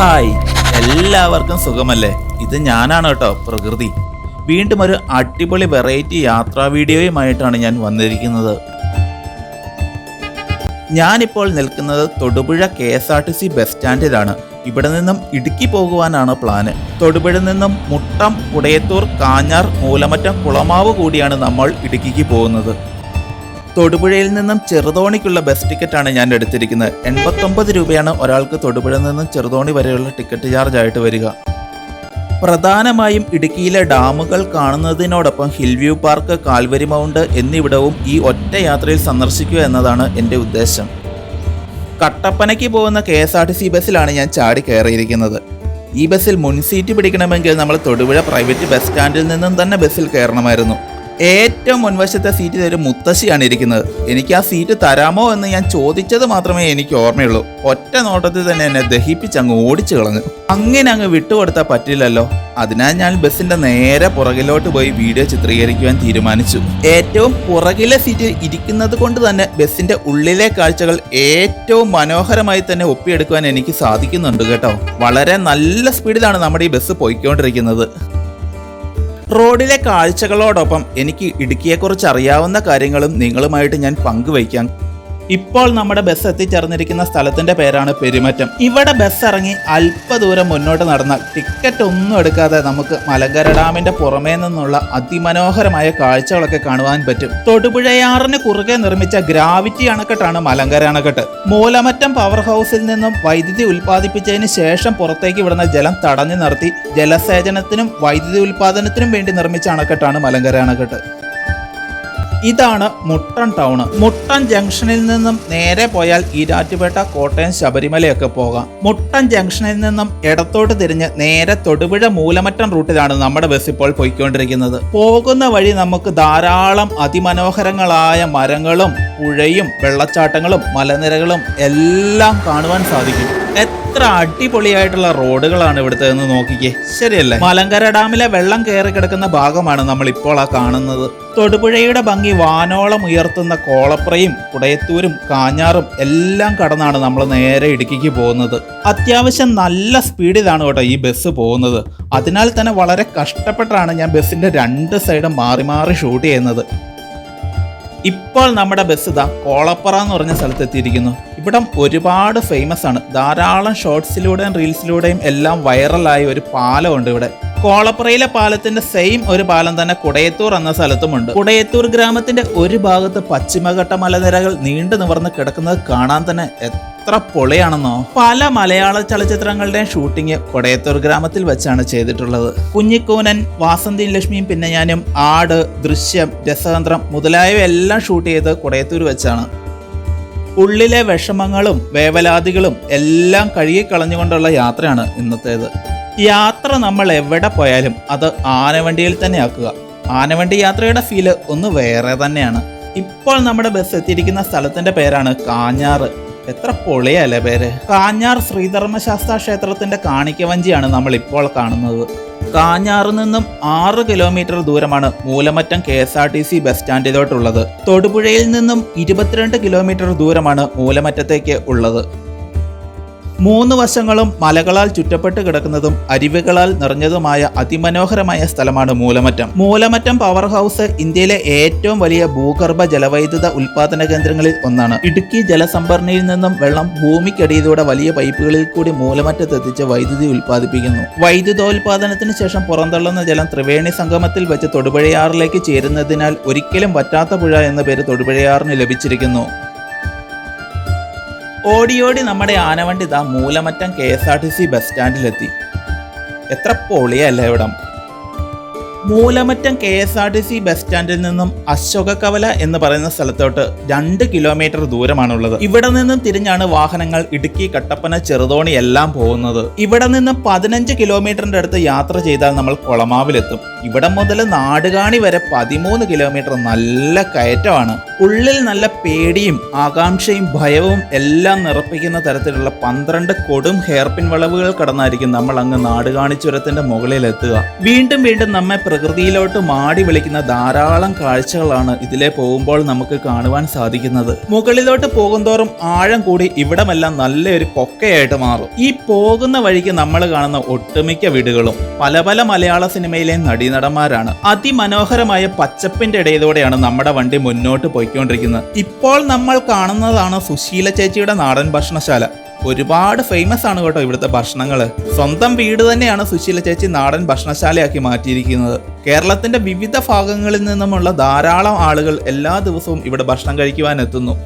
Hi. എല്ലാവർക്കും സുഖമല്ലേ? ഇത് ഞാനാണ് കേട്ടോ പ്രകൃതി. വീണ്ടും ഒരു അടിപൊളി വെറൈറ്റി യാത്രാ വീഡിയോയുമായിട്ടാണ് ഞാൻ വന്നിരിക്കുന്നത്. ഞാനിപ്പോൾ നിൽക്കുന്നത് Thodupuzha K S R T C bus സ്റ്റാൻഡിലാണ് ഇവിടെ നിന്നും ഇടുക്കി പോകുവാനാണ് പ്ലാന് തൊടുപുഴ നിന്നും മുട്ടം കുടയത്തൂർ കാഞ്ഞാർ മൂലമറ്റം കുളമാവ് കൂടിയാണ് നമ്മൾ ഇടുക്കിക്ക് പോകുന്നത്. തൊടുപുഴയിൽ നിന്നും ചെറുതോണിക്കുള്ള ബസ് ടിക്കറ്റാണ് ഞാൻ എടുത്തിരിക്കുന്നത്. എൺപത്തൊമ്പത് രൂപയാണ് ഒരാൾക്ക് തൊടുപുഴയിൽ നിന്നും ചെറുതോണി വരെയുള്ള ടിക്കറ്റ് ചാർജ് ആയിട്ട് വരിക. പ്രധാനമായും ഇടുക്കിയിലെ ഡാമുകൾ കാണുന്നതിനോടൊപ്പം hill view park Calvary mount എന്നിവിടവും ഈ ഒറ്റ യാത്രയിൽ സന്ദർശിക്കുക എന്നതാണ് എന്റെ ഉദ്ദേശം. കട്ടപ്പനയ്ക്ക് പോകുന്ന K S R T C ബസ്സിലാണ് ഞാൻ ചാടി കയറിയിരിക്കുന്നത്. ഈ ബസ്സിൽ മുൻ സീറ്റ് പിടിക്കണമെങ്കിൽ നമ്മൾ തൊടുപുഴ പ്രൈവറ്റ് ബസ് സ്റ്റാൻഡിൽ നിന്നും തന്നെ ബസ്സിൽ കയറണമായിരുന്നു. ഏറ്റവും മുൻവശത്തെ സീറ്റിൽ ഒരു മുത്തശ്ശിയാണ് ഇരിക്കുന്നത്. എനിക്ക് ആ സീറ്റ് തരാമോ എന്ന് ഞാൻ ചോദിച്ചത് മാത്രമേ എനിക്ക് ഓർമ്മയുള്ളൂ. ഒറ്റ നോട്ടത്തിൽ തന്നെ എന്നെ ദഹിപ്പിച്ച് അങ്ങ് ഓടിച്ചു കളഞ്ഞു. അങ്ങനെ അങ്ങ് വിട്ടുകൊടുത്താൽ പറ്റില്ലല്ലോ. അതിനാൽ ഞാൻ ബസ്സിന്റെ നേരെ പുറകിലോട്ട് പോയി വീഡിയോ ചിത്രീകരിക്കുവാൻ തീരുമാനിച്ചു. ഏറ്റവും പുറകിലെ സീറ്റിൽ ഇരിക്കുന്നത് കൊണ്ട് തന്നെ ബസ്സിന്റെ ഉള്ളിലെ കാഴ്ചകൾ ഏറ്റവും മനോഹരമായി തന്നെ ഒപ്പിയെടുക്കുവാൻ എനിക്ക് സാധിക്കുന്നുണ്ട് കേട്ടോ. വളരെ നല്ല സ്പീഡിലാണ് നമ്മുടെ ഈ ബസ് പോയിക്കൊണ്ടിരിക്കുന്നത്. റോഡിലെ കാഴ്ചകളോടൊപ്പം എനിക്ക് ഇടുക്കിയെക്കുറിച്ച് അറിയാവുന്ന കാര്യങ്ങളും നിങ്ങളുമായിട്ട് ഞാൻ പങ്കുവയ്ക്കാം. ഇപ്പോൾ നമ്മുടെ ബസ് എത്തിച്ചേർന്നിരിക്കുന്ന സ്ഥലത്തിന്റെ പേരാണ് പെരുമറ്റം. ഇവിടെ ബസ് ഇറങ്ങി അല്പദൂരം മുന്നോട്ട് നടന്നാൽ ടിക്കറ്റ് ഒന്നും എടുക്കാതെ നമുക്ക് മലങ്കര ഡാമിന്റെ പുറമേ നിന്നുള്ള അതിമനോഹരമായ കാഴ്ചകളൊക്കെ കാണുവാൻ പറ്റും. തൊടുപുഴയാറിന് കുറുകെ നിർമ്മിച്ച ഗ്രാവിറ്റി അണക്കെട്ടാണ് മലങ്കര അണക്കെട്ട്. മൂലമറ്റം പവർ ഹൗസിൽ നിന്നും വൈദ്യുതി ഉൽപ്പാദിപ്പിച്ചതിന് ശേഷം പുറത്തേക്ക് വിടുന്ന ജലം തടഞ്ഞു നിർത്തി ജലസേചനത്തിനും വൈദ്യുതി ഉൽപ്പാദനത്തിനും വേണ്ടി നിർമ്മിച്ച അണക്കെട്ടാണ് മലങ്കര അണക്കെട്ട്. ഇതാണ് മുട്ടൻ ടൗൺ. മുട്ടൻ ജംഗ്ഷനിൽ നിന്നും നേരെ പോയാൽ ഈരാറ്റുപേട്ട കോട്ടയം ശബരിമലയൊക്കെ പോകാം. മുട്ടൻ ജംഗ്ഷനിൽ നിന്നും ഇടത്തോട്ട് തിരിഞ്ഞ് നേരെ തൊടുപുഴ മൂലമറ്റം റൂട്ടിലാണ് നമ്മുടെ ബസ് ഇപ്പോൾ പോയിക്കൊണ്ടിരിക്കുന്നത്. പോകുന്ന വഴി നമുക്ക് ധാരാളം അതിമനോഹരങ്ങളായ മരങ്ങളും പുഴയും വെള്ളച്ചാട്ടങ്ങളും മലനിരകളും എല്ലാം കാണുവാൻ സാധിക്കും. എത്ര അടിപൊളിയായിട്ടുള്ള റോഡുകളാണ് ഇവിടുത്തെ എന്ന് നോക്കിക്കേ. ശരിയല്ലേ? മലങ്കര ഡാമിലെ വെള്ളം കയറി കിടക്കുന്ന ഭാഗമാണ് നമ്മൾ ഇപ്പോൾ ആ കാണുന്നത്. തൊടുപുഴയുടെ ഭംഗി വാനോളം ഉയർത്തുന്ന കോളപ്രയും കുടയത്തൂരും കാഞ്ഞാറും എല്ലാം കടന്നാണ് നമ്മൾ നേരെ ഇടുക്കിക്ക് പോകുന്നത്. അത്യാവശ്യം നല്ല സ്പീഡിലാണ് കേട്ടോ ഈ ബസ് പോകുന്നത്. അതിനാൽ തന്നെ വളരെ കഷ്ടപ്പെട്ടാണ് ഞാൻ ബസ്സിന്റെ രണ്ട് സൈഡും മാറി മാറി ഷൂട്ട് ചെയ്യുന്നത്. ഇപ്പോൾ നമ്മുടെ ബസ് ഇതാ കോളപ്പറ എന്ന് പറഞ്ഞ സ്ഥലത്ത് എത്തിയിരിക്കുന്നു. ഇവിടം ഒരുപാട് ഫേമസ് ആണ്. ധാരാളം ഷോർട്സിലൂടെയും റീൽസിലൂടെയും എല്ലാം വൈറലായ ഒരു പാലമുണ്ട് ഇവിടെ. കോളപ്പുറയിലെ പാലത്തിന്റെ സെയിം ഒരു പാലം തന്നെ കുടയത്തൂർ എന്ന സ്ഥലത്തുമുണ്ട്. കുടയത്തൂർ ഗ്രാമത്തിന്റെ ഒരു ഭാഗത്ത് പശ്ചിമഘട്ട മലനിരകൾ നീണ്ടു നിവർന്ന് കിടക്കുന്നത് കാണാൻ തന്നെ എത്ര പൊളിയാണെന്നോ. പല മലയാള ചലച്ചിത്രങ്ങളുടെയും ഷൂട്ടിംഗ് കൊടയത്തൂർ ഗ്രാമത്തിൽ വെച്ചാണ് ചെയ്തിട്ടുള്ളത്. കുഞ്ഞിക്കൂനൻ വാസന്തി ലക്ഷ്മിയും പിന്നെ ഞാനും ആട് ദൃശ്യം രസതന്ത്രം മുതലായവയെല്ലാം ഷൂട്ട് ചെയ്ത് കൊടയത്തൂർ വെച്ചാണ്. ഉള്ളിലെ വിഷമങ്ങളും വേവലാതികളും എല്ലാം കഴുകിക്കളഞ്ഞുകൊണ്ടുള്ള യാത്രയാണ് ഇന്നത്തേത്. യാത്ര നമ്മൾ എവിടെ പോയാലും അത് ആനവണ്ടിയിൽ തന്നെ ആക്കുക. ആനവണ്ടി യാത്രയുടെ ഫീൽ ഒന്ന് വേറെ തന്നെയാണ്. ഇപ്പോൾ നമ്മുടെ ബസ് എത്തിയിരിക്കുന്ന സ്ഥലത്തിന്റെ പേരാണ് കാഞ്ഞാറ്. എത്ര പൊളിയല്ലേ പേര്? കാഞ്ഞാർ ശ്രീധർമ്മശാസ്ത്ര ക്ഷേത്രത്തിന്റെ കാണിക്കവഞ്ചിയാണ് നമ്മൾ ഇപ്പോൾ കാണുന്നത്. കാഞ്ഞാറിൽ നിന്നും ആറ് കിലോമീറ്റർ ദൂരമാണ് Moolamattam K S R T C bus സ്റ്റാൻഡിലോട്ടുള്ളത്. തൊടുപുഴയിൽ നിന്നും ഇരുപത്തിരണ്ട് കിലോമീറ്റർ ദൂരമാണ് മൂലമറ്റത്തേക്ക് ഉള്ളത്. മൂന്ന് വശങ്ങളും മലകളാൽ ചുറ്റപ്പെട്ട് കിടക്കുന്നതും അരുവികളാൽ നിറഞ്ഞതുമായ അതിമനോഹരമായ സ്ഥലമാണ് മൂലമറ്റം. മൂലമറ്റം പവർ ഹൗസ് ഇന്ത്യയിലെ ഏറ്റവും വലിയ ഭൂഗർഭ ജലവൈദ്യുത ഉൽപാദന കേന്ദ്രങ്ങളിൽ ഒന്നാണ്. ഇടുക്കി ജലസംഭരണിയിൽ നിന്നും വെള്ളം ഭൂമിക്കടിയിലൂടെ വലിയ പൈപ്പുകളിൽ കൂടി മൂലമറ്റത്ത് എത്തിച്ച് വൈദ്യുതി ഉൽപ്പാദിപ്പിക്കുന്നു. വൈദ്യുതോൽപാദനത്തിന് ശേഷം പുറന്തള്ളുന്ന ജലം ത്രിവേണി സംഗമത്തിൽ വെച്ച് തൊടുപുഴയാറിലേക്ക് ചേരുന്നതിനാൽ ഒരിക്കലും പറ്റാത്ത പുഴ എന്ന പേര് തൊടുപുഴയാറിന് ലഭിച്ചിരിക്കുന്നു. ഓടി ഓടി നമ്മുടെ ആനവണ്ടി ഇതാ Moolamattam K S R T C bus സ്റ്റാൻഡിലെത്തി എത്ര പൊളിയല്ലേ ഇവിടം. Moolamattam K S R T C bus സ്റ്റാൻഡിൽ നിന്നും അശോകകവല എന്ന് പറയുന്ന സ്ഥലത്തോട്ട് രണ്ട് കിലോമീറ്റർ ദൂരമാണുള്ളത്. ഇവിടെ നിന്നും തിരിഞ്ഞാണ് വാഹനങ്ങൾ ഇടുക്കി കട്ടപ്പന ചെറുതോണി എല്ലാം പോകുന്നത്. ഇവിടെ നിന്നും പതിനഞ്ച് കിലോമീറ്ററിന്റെ അടുത്ത് യാത്ര ചെയ്താൽ നമ്മൾ കൊളമാവിലെത്തും. ഇവിടെ മുതൽ നാടുകാണി വരെ പതിമൂന്ന് കിലോമീറ്റർ നല്ല കയറ്റമാണ്. ഉള്ളിൽ നല്ല പേടിയും ആകാംക്ഷയും ഭയവും എല്ലാം നിറപ്പിക്കുന്ന തരത്തിലുള്ള പന്ത്രണ്ട് കൊടും ഹെയർപിൻ വളവുകൾ കടന്നായിരിക്കും നമ്മൾ അങ്ങ് നാട് ചുരത്തിന്റെ മുകളിലെത്തുക വീണ്ടും വീണ്ടും നമ്മെ പ്രകൃതിയിലോട്ട് മാടി വിളിക്കുന്ന ധാരാളം കാഴ്ചകളാണ് ഇതിലെ പോകുമ്പോൾ നമുക്ക് കാണുവാൻ സാധിക്കുന്നത്. മുകളിലോട്ട് പോകുന്തോറും ആഴം കൂടി ഇവിടമെല്ലാം നല്ലൊരു പൊക്കയായിട്ട് മാറും. ഈ പോകുന്ന വഴിക്ക് നമ്മൾ കാണുന്ന ഒട്ടുമിക്ക വീടുകളും പല പല മലയാള സിനിമയിലെ നടീനടന്മാരാണ്. അതിമനോഹരമായ പച്ചപ്പിന്റെ ഇടയിലൂടെയാണ് നമ്മുടെ വണ്ടി മുന്നോട്ട് പോയിക്കൊണ്ടിരിക്കുന്നത് ഇപ്പോൾ നമ്മൾ കാണുന്നതാണ് സുശീല ചേച്ചിയുടെ നാടൻ ഭക്ഷണശാല. ഒരുപാട് ഫേമസ് ആണ് കേട്ടോ ഇവിടുത്തെ ഭക്ഷണങ്ങൾ സ്വന്തം വീട് തന്നെയാണ് സുശീല ചേച്ചി നാടൻ ഭക്ഷണശാലയാക്കി മാറ്റിയിരിക്കുന്നത്. കേരളത്തിന്റെ വിവിധ ഭാഗങ്ങളിൽ നിന്നുമുള്ള ധാരാളം ആളുകൾ എല്ലാ ദിവസവും ഇവിടെ ഭക്ഷണം കഴിക്കുവാൻ എത്തുന്നു.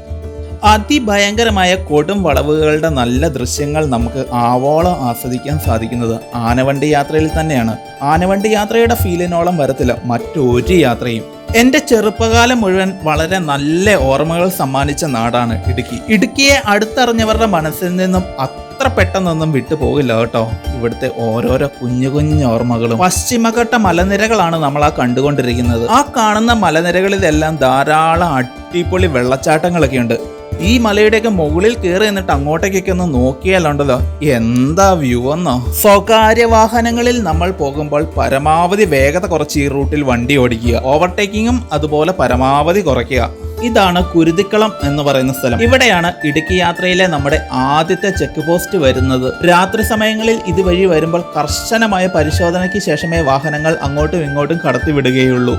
അതിഭയങ്കരമായ കൊടും വളവുകളുടെ നല്ല ദൃശ്യങ്ങൾ നമുക്ക് ആവോളം ആസ്വദിക്കാൻ സാധിക്കുന്നത് ആനവണ്ടി യാത്രയിൽ തന്നെയാണ്. ആനവണ്ടി യാത്രയുടെ ഫീലിനോളം വരത്തില്ല. മറ്റൊരു യാത്രയും. എന്റെ ചെറുപ്പകാലം മുഴുവൻ വളരെ നല്ല ഓർമ്മകൾ സമ്മാനിച്ച നാടാണ് ഇടുക്കി. ഇടുക്കിയെ അടുത്തറിഞ്ഞവരുടെ മനസ്സിൽ നിന്നും അത്ര പെട്ടെന്നൊന്നും വിട്ടുപോകില്ല കേട്ടോ. ഇവിടുത്തെ ഓരോരോ കുഞ്ഞു കുഞ്ഞു ഓർമ്മകളും. പശ്ചിമഘട്ട മലനിരകളാണ് നമ്മൾ ആ കണ്ടുകൊണ്ടിരിക്കുന്നത്. ആ കാണുന്ന മലനിരകളിലെല്ലാം ധാരാളം അടിപൊളി വെള്ളച്ചാട്ടങ്ങളൊക്കെ ഉണ്ട് ഈ മലയുടെയൊക്കെ മുകളിൽ കയറി എന്നിട്ട് അങ്ങോട്ടേക്കൊക്കെ ഒന്ന് നോക്കിയാലുണ്ടല്ലോ എന്താ വ്യൂ എന്നോ? സ്വകാര്യ വാഹനങ്ങളിൽ നമ്മൾ പോകുമ്പോൾ പരമാവധി വേഗത കുറച്ച് ഈ റൂട്ടിൽ വണ്ടി ഓടിക്കുക ഓവർടേക്കിങ്ങും അതുപോലെ പരമാവധി കുറയ്ക്കുക. ഇതാണ് കുരുതിക്കളം എന്ന് പറയുന്ന സ്ഥലം. ഇവിടെയാണ് ഇടുക്കി യാത്രയിലെ നമ്മുടെ ആദ്യത്തെ ചെക്ക് പോസ്റ്റ് വരുന്നത്. രാത്രി സമയങ്ങളിൽ ഇതുവഴി വരുമ്പോൾ കർശനമായ പരിശോധനയ്ക്ക് ശേഷമേ വാഹനങ്ങൾ അങ്ങോട്ടും ഇങ്ങോട്ടും കടത്തിവിടുകയുള്ളൂ.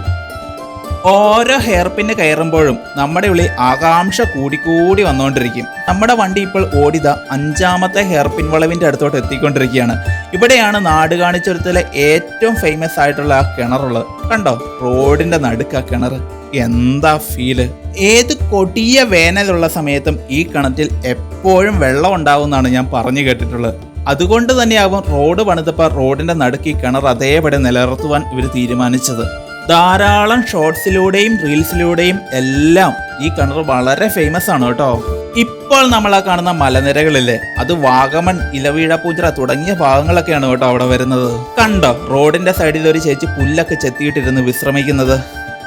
ഓരോ ഹെയർ പിന്ന് കയറുമ്പോഴും നമ്മുടെ ഉള്ളിൽ ആകാംക്ഷ കൂടിക്കൂടി വന്നുകൊണ്ടിരിക്കും. നമ്മുടെ വണ്ടി ഇപ്പോൾ ഓടിത അഞ്ചാമത്തെ ഹെയർ പിൻ വളവിന്റെ അടുത്തോട്ട് എത്തിക്കൊണ്ടിരിക്കുകയാണ്. ഇവിടെയാണ് നാട് ചുരത്തിലെ ഏറ്റവും ഫേമസ് ആയിട്ടുള്ള ആ കിണറുള്ളത്. കണ്ടോ? റോഡിന്റെ നടുക്ക് കിണർ. എന്താ ഫീൽ ഏത് കൊടിയ വേനലുള്ള സമയത്തും ഈ കിണറ്റിൽ എപ്പോഴും വെള്ളം ഉണ്ടാവുമെന്നാണ് ഞാൻ പറഞ്ഞു കേട്ടിട്ടുള്ളത്. അതുകൊണ്ട് തന്നെയാവും റോഡ് പണിതപ്പോൾ റോഡിന്റെ നടുക്ക് ഈ കിണർ അതേപടി നിലനിർത്തുവാൻ ഇവർ തീരുമാനിച്ചത്. ധാരാളം ഷോർട്സിലൂടെയും റീൽസിലൂടെയും എല്ലാം ഈ കിണർ വളരെ ഫേമസ് ആണ് കേട്ടോ. ഇപ്പോൾ നമ്മൾ ആ കാണുന്ന മലനിരകളില്ലേ അത് വാഗമൺ ഇലവീഴ ഇലവീഴപൂജറ തുടങ്ങിയ ഭാഗങ്ങളൊക്കെയാണ് കേട്ടോ അവിടെ വരുന്നത്. കണ്ടോ? റോഡിന്റെ സൈഡിൽ ഒരു ചേച്ചി പുല്ലൊക്കെ ചെത്തിയിട്ടിരുന്ന് വിശ്രമിക്കുന്നത്.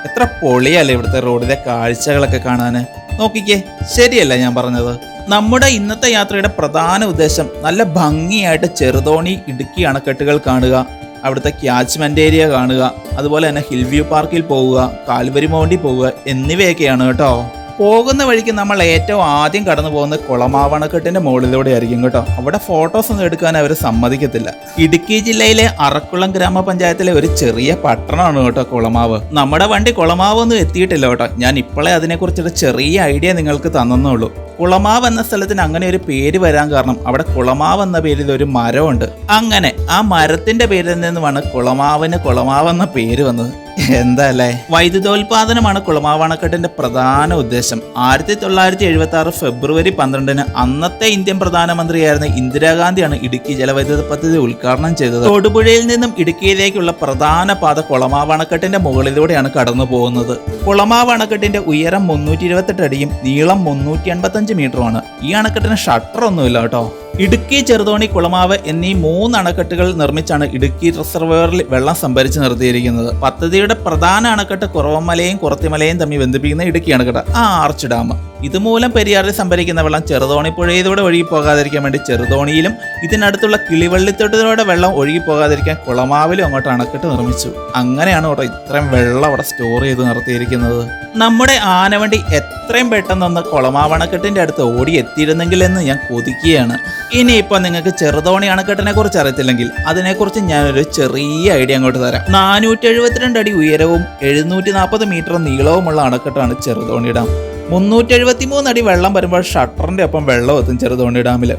എത്ര പൊളിയല്ലേ ഇവിടുത്തെ റോഡിലെ കാഴ്ചകളൊക്കെ കാണാന്. നോക്കിക്കേ ശരിയല്ല ഞാൻ പറഞ്ഞത്. നമ്മുടെ ഇന്നത്തെ യാത്രയുടെ പ്രധാന ഉദ്ദേശം നല്ല ഭംഗിയായിട്ട് ചെറുതോണി ഇടുക്കി അണക്കെട്ടുകൾ കാണുക. അവിടുത്തെ ക്യാച്ച്മെന്റ് ഏരിയ കാണുക അതുപോലെ തന്നെ ഹിൽ വ്യൂ പാർക്കിൽ പോവുക കാൽവരി മൗണ്ടി പോവുക എന്നിവയൊക്കെയാണ് കേട്ടോ. പോകുന്ന വഴിക്ക് നമ്മൾ ഏറ്റവും ആദ്യം കടന്നു പോകുന്ന കുളമാവണക്കെട്ടിന്റെ മുകളിലൂടെ ആയിരിക്കും കേട്ടോ. അവിടെ ഫോട്ടോസ് ഒന്നും എടുക്കാൻ അവർ സമ്മതിക്കത്തില്ല. ഇടുക്കി ജില്ലയിലെ അറക്കുളം ഗ്രാമപഞ്ചായത്തിലെ ഒരു ചെറിയ പട്ടണമാണ് കേട്ടോ കുളമാവ്. നമ്മുടെ വണ്ടി കുളമാവ് ഒന്നും എത്തിയിട്ടില്ല കേട്ടോ. ഞാൻ ഇപ്പോഴേ അതിനെക്കുറിച്ചൊരു ചെറിയ ഐഡിയ നിങ്ങൾക്ക് തന്നെന്നുള്ളൂ കുളമാവ് എന്ന സ്ഥലത്തിന് അങ്ങനെ ഒരു പേര് വരാൻ കാരണം അവിടെ കുളമാവ് എന്ന പേരിൽ ഒരു മരമുണ്ട്. അങ്ങനെ ആ മരത്തിന്റെ പേരിൽ നിന്നുമാണ് കുളമാവിന് കുളമാവ് എന്ന പേര് വന്നത്. എന്താ അല്ലേ? വൈദ്യുതോൽപാദനമാണ് കുളമാവ് അണക്കെട്ടിന്റെ പ്രധാന ഉദ്ദേശം. ആയിരത്തി തൊള്ളായിരത്തി എഴുപത്തി ആറ് ഫെബ്രുവരി പന്ത്രണ്ടിന് അന്നത്തെ ഇന്ത്യൻ പ്രധാനമന്ത്രിയായിരുന്ന ഇന്ദിരാഗാന്ധിയാണ് ഇടുക്കി ജലവൈദ്യുത പദ്ധതി ഉദ്ഘാടനം ചെയ്തത്. തൊടുപുഴയിൽ നിന്നും ഇടുക്കിയിലേക്കുള്ള പ്രധാന പാത കുളമാവ് അണക്കെട്ടിന്റെ മുകളിലൂടെയാണ് കടന്നു പോകുന്നത് കുളമാവ് അണക്കെട്ടിന്റെ ഉയരം മുന്നൂറ്റി ഇരുപത്തെട്ട് അടിയും നീളം മുന്നൂറ്റി എൺപത്തഞ്ച് മീറ്ററുമാണ് ഈ അണക്കെട്ടിന് ഷട്ടർ ഒന്നുമില്ല കേട്ടോ. ഇടുക്കി ചെറുതോണി കുളമാവ് എന്നീ മൂന്ന് അണക്കെട്ടുകൾ നിർമ്മിച്ചാണ് ഇടുക്കി റിസർവോയറിൽ വെള്ളം സംഭരിച്ച് നിർത്തിയിരിക്കുന്നത്. പദ്ധതിയുടെ പ്രധാന അണക്കെട്ട് കുറവമലയും കുറത്തിമലയും തമ്മിൽ ബന്ധിപ്പിക്കുന്ന ഇടുക്കി അണക്കെട്ട് ആ ആർച്ച് ഡാം. ഇതുമൂലം പെരിയാറിൽ സംഭരിക്കുന്ന വെള്ളം ചെറുതോണി പുഴയിലൂടെ ഒഴുകി പോകാതിരിക്കാൻ വേണ്ടി ചെറുതോണിയിലും ഇതിനടുത്തുള്ള കിളിവള്ളിത്തൊട്ടിലൂടെ വെള്ളം ഒഴുകി പോകാതിരിക്കാൻ കുളമാവിലും അങ്ങോട്ട് അണക്കെട്ട് നിർമ്മിച്ചു. അങ്ങനെയാണ് കേട്ടോ ഇത്രയും വെള്ളം അവിടെ സ്റ്റോർ ചെയ്ത് നിർത്തിയിരിക്കുന്നത്. നമ്മുടെ ആനവണ്ടി എത്രയും പെട്ടെന്നൊന്ന് കുളമാവ് അണക്കെട്ടിന്റെ അടുത്ത് ഓടി എത്തിയിരുന്നെങ്കിൽ എന്ന് ഞാൻ കൊതിക്കുകയാണ്. ഇനിയിപ്പോൾ നിങ്ങൾക്ക് ചെറുതോണി അണക്കെട്ടിനെ കുറിച്ച് അറിയത്തില്ലെങ്കിൽ അതിനെക്കുറിച്ച് ഞാനൊരു ചെറിയ ഐഡിയ അങ്ങോട്ട് തരാം. നാനൂറ്റി എഴുപത്തിരണ്ട് അടി ഉയരവും എഴുന്നൂറ്റി നാൽപ്പത് മീറ്റർ നീളവുമുള്ള അണക്കെട്ടാണ് ചെറുതോണി ഡാം. മുന്നൂറ്റി എഴുപത്തി മൂന്ന് അടി വെള്ളം വരുമ്പോൾ ഷട്ടറിന്റെ ഒപ്പം വെള്ളം എത്തും ചെറുതോണി ഡാമിൽ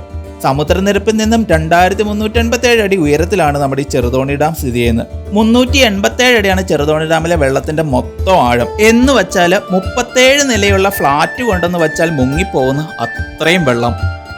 സമുദ്രനിരപ്പിൽ നിന്നും രണ്ടായിരത്തി മുന്നൂറ്റി എൺപത്തി ഏഴ് അടി ഉയരത്തിലാണ് നമ്മുടെ ഈ ചെറുതോണി ഡാം സ്ഥിതി ചെയ്യുന്നത്. മുന്നൂറ്റി എൺപത്തി ഏഴ് അടിയാണ് ചെറുതോണി ഡാമിലെ വെള്ളത്തിന്റെ മൊത്തം ആഴം. എന്ന് വെച്ചാൽ മുപ്പത്തേഴ് നിലയുള്ള ഫ്ലാറ്റ് കൊണ്ടെന്ന് വെച്ചാൽ മുങ്ങിപ്പോകുന്ന അത്രയും വെള്ളം.